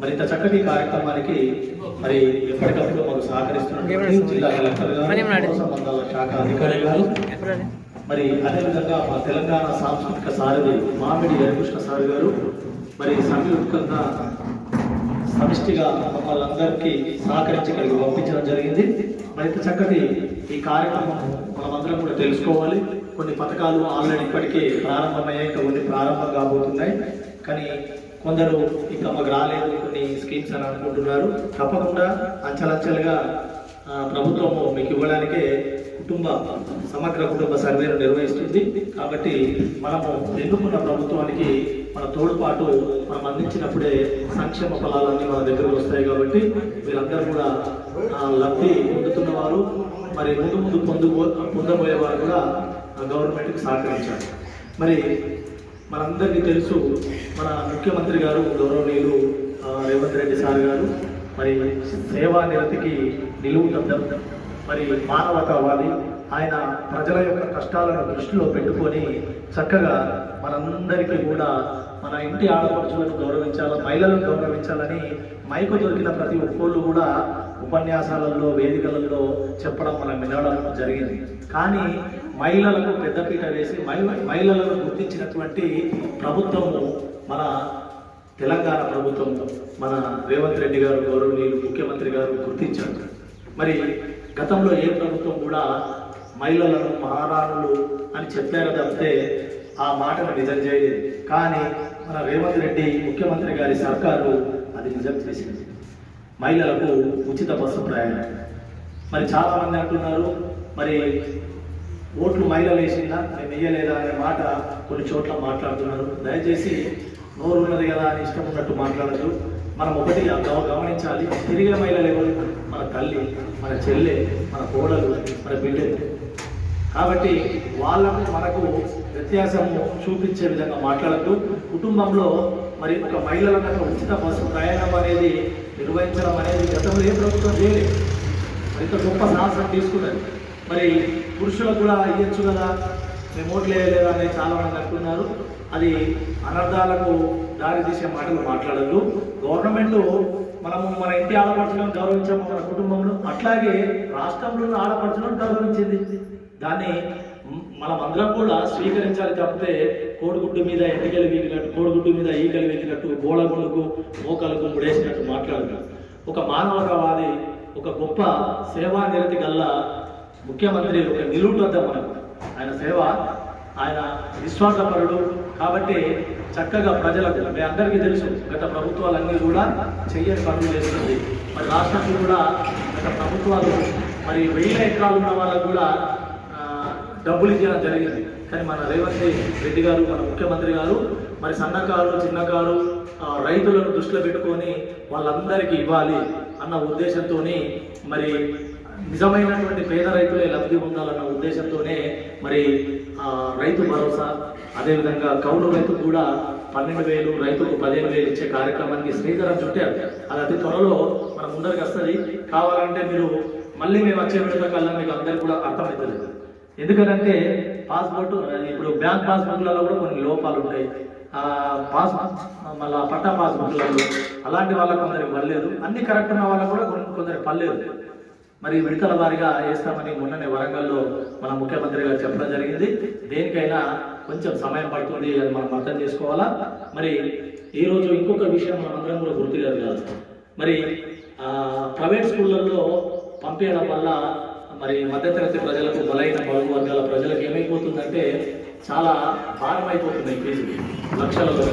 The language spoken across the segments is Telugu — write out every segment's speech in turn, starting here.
మరి ఇంత చక్కటి కార్యక్రమానికి మరి ఎప్పటికప్పుడు మాకు సహకరిస్తున్నటువంటి జిల్లా కలెక్టర్ గారు సంబంధాల శాఖ అధికారి గారు. మరి అదేవిధంగా మా తెలంగాణ సాంస్కృతిక సారథి మామిడి హరికృష్ణ సార్ గారు మరి సంయుక్తంగా సమిష్టిగా మమ్మల్ని అందరికీ సహకరించి ఇక్కడికి పంపించడం జరిగింది. మరి ఇంత చక్కటి ఈ కార్యక్రమం మనమందరం కూడా తెలుసుకోవాలి. కొన్ని పథకాలు ఆల్రెడీ ఇప్పటికే ప్రారంభమయ్యాయి కొన్ని ప్రారంభం కాబోతున్నాయి. కానీ కొందరు ఇంకా మాకు రాలేదు కొన్ని స్కీమ్స్ అని అనుకుంటున్నారు. తప్పకుండా అంచలంచెలుగా ఆ, ప్రభుత్వము మీకు ఇవ్వడానికే కుటుంబ సమగ్ర కుటుంబ సర్వేను నిర్వహిస్తుంది. కాబట్టి మనము ఎన్నుకున్న ప్రభుత్వానికి మన తోడ్పాటు మనం అందించినప్పుడే సంక్షేమ ఫలాలన్నీ మన దగ్గరకు వస్తాయి కాబట్టి వీళ్ళందరూ కూడా లబ్ధి పొందుతున్న వారు మరి ముందు ముందు పొందు పొందబోయే వారు కూడా గవర్నమెంట్కి సహకరించాలి. మరి మనందరికీ తెలుసు మన ముఖ్యమంత్రి గారు గౌరవనీయులు రేవంత్ రెడ్డి సార్ గారు. మరి సేవా నిరతికి నిలువుటద్దం మరి మానవతావాది. ఆయన ప్రజల యొక్క కష్టాలను దృష్టిలో పెట్టుకొని చక్కగా మనందరికీ కూడా మన ఇంటి ఆడపడుచులను గౌరవించాలి మహిళలను గౌరవించాలని మైకు దొరికిన ప్రతి ఒక్కళ్ళు కూడా ఉపన్యాసాలలో వేదికలలో చెప్పడం మనం వినడం జరిగింది. కానీ మహిళలకు పెద్దపీట వేసి మహిళ- మహిళలను గుర్తించినటువంటి ప్రభుత్వము మన తెలంగాణ ప్రభుత్వం మన రేవంత్ రెడ్డి గారు గౌరవనీయులు ముఖ్యమంత్రి గారు గుర్తించారు. మరి గతంలో ఏ ప్రభుత్వం కూడా మహిళలను మహారాణులు అని చెప్పారు తప్పితే ఆ మాటను నిజం చేయలేదు. కానీ మన రేవంత్ రెడ్డి ముఖ్యమంత్రి గారి సర్కారు అది నిజం చేసింది. మహిళలకు ఉచిత బస్సు ప్రయాణం. మరి చాలామంది అంటున్నారు మరి ఓట్లు మహిళలు వేసిందా? మేము వేయలేదా అనే మాట కొన్ని చోట్ల మాట్లాడుతున్నారు. దయచేసి నోరు ఉన్నది కదా అని ఇష్టం ఉన్నట్టు మాట్లాడదు మనం ఒకటి గమనించాలి. తిరిగే మహిళలు ఎవరు? మన తల్లి మన చెల్లె మన కోడలు మన బిడ్డలు కాబట్టి వాళ్ళకు మనకు వ్యత్యాసము చూపించే విధంగా మాట్లాడద్దు. కుటుంబంలో మరి ఒక మహిళల కన్నా ఉచిత బస్సు ప్రయాణం అనేది నిర్వహించడం అనేది గతంలో ఏ ప్రభుత్వం చేయలేదు. మరి ఇంత గొప్ప సాహసం తీసుకున్నది మరి పురుషులకు కూడా ఇవ్వచ్చు కదా మేము ఓట్లు వేయలేదా అనేది చాలా మంది అంటున్నారు. అది అనర్థాలకు దారి తీసే మాటలు మాట్లాడద్దు. గవర్నమెంట్ మనము మన ఇంటి ఆడపడుచులను గౌరవించాము మన కుటుంబంలో. అట్లాగే రాష్ట్రంలో ఆడపడుచులను గౌరవించింది. దాన్ని మనం అందరం కూడా స్వీకరించాలి తప్పితే కోడిగుడ్డు మీద ఎంటికలు వీగినట్టు కోడిగుడ్డు మీద ఈకలు వీగినట్టు గోడగుండుకు మోకలకు ముడేసినట్టు మాట్లాడుతున్నారు ఒక మానవతావాది ఒక గొప్ప సేవా నిరతి గల్ల ముఖ్యమంత్రి ఒక నిలువుటద్ద మనకు. ఆయన సేవ ఆయన విశ్వాసపరుడు కాబట్టి చక్కగా ప్రజలకు మీ అందరికీ తెలుసు గత ప్రభుత్వాలన్నీ కూడా చెయ్యని పనులు చేస్తుంది. మరి రాష్ట్రంలో కూడా గత ప్రభుత్వాలు మరి వెయ్యి ఎకరాలు ఉన్న వాళ్ళకు కూడా డబ్బులు ఇవ్వడం జరిగింది. కానీ మన రేవంత్ రెడ్డి గారు మన ముఖ్యమంత్రి గారు మరి సన్నకారు చిన్నకారు రైతులను దృష్టిలో పెట్టుకొని వాళ్ళందరికీ ఇవ్వాలి అన్న ఉద్దేశంతో మరి నిజమైనటువంటి పేద రైతులే లబ్ధి పొందాలన్న ఉద్దేశంతోనే మరి రైతు భరోసా అదేవిధంగా కౌలు రైతు కూడా పన్నెండు వేలు రైతుకు పదిహేను వేలు ఇచ్చే కార్యక్రమానికి శ్రీధరం చుట్టారు. అది అతి త్వరలో మన ముందరికి వస్తుంది. కావాలంటే మీరు మళ్ళీ మేము వచ్చే విడత కల్లా మీకు అందరికీ కూడా అర్థమవుతుంది ఎందుకంటే పాస్పోర్ట్ ఇప్పుడు బ్యాంక్ పాస్బుక్లలో కూడా కొన్ని లోపాలు ఉంటాయి. పాస్ మళ్ళా పట్టా పాస్బుక్లలో అలాంటి వాళ్ళకు కొందరికి పర్లేదు అన్ని కరెక్ట్ ఉన్న వాళ్ళకు కూడా కొందరికి పర్లేదు మరి విడతల వారిగా వేస్తామని మొన్ననే వరంగల్లో మన ముఖ్యమంత్రి గారు చెప్పడం జరిగింది. దేనికైనా కొంచెం సమయం పడుతుంది అది మనం అర్థం చేసుకోవాలా? మరి ఈరోజు ఇంకొక విషయం మనం అందరం కూడా గుర్తు కాదు మరి ప్రైవేట్ స్కూళ్ళల్లో పంపించడం వల్ల మరి మధ్యతరగతి ప్రజలకు బలైన బడుగు వర్గాల ప్రజలకు ఏమైపోతుందంటే చాలా భారం అయిపోతున్నాయి ఫీజులు లక్షలలో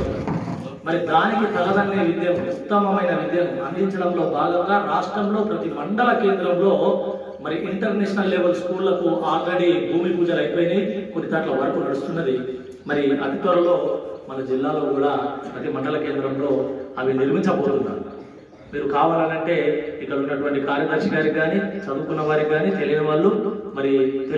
మరి దానికి తలదన్నే విద్యను ఉత్తమమైన విద్యను అందించడంలో భాగంగా రాష్ట్రంలో ప్రతి మండల కేంద్రంలో మరి ఇంటర్నేషనల్ లెవెల్ స్కూళ్ళకు ఆల్రెడీ భూమి పూజలు అయిపోయినాయి కొన్ని దాంట్లో వరకు నడుస్తున్నది. మరి అతి త్వరలో మన జిల్లాలో కూడా ప్రతి మండల కేంద్రంలో అవి నిర్మించబోతున్నారు. మీరు కావాలనంటే ఇక్కడ ఉన్నటువంటి కార్యదర్శి గారికి కానీ చదువుకున్న వారికి కానీ తెలియని వాళ్ళు మరి తెలుసు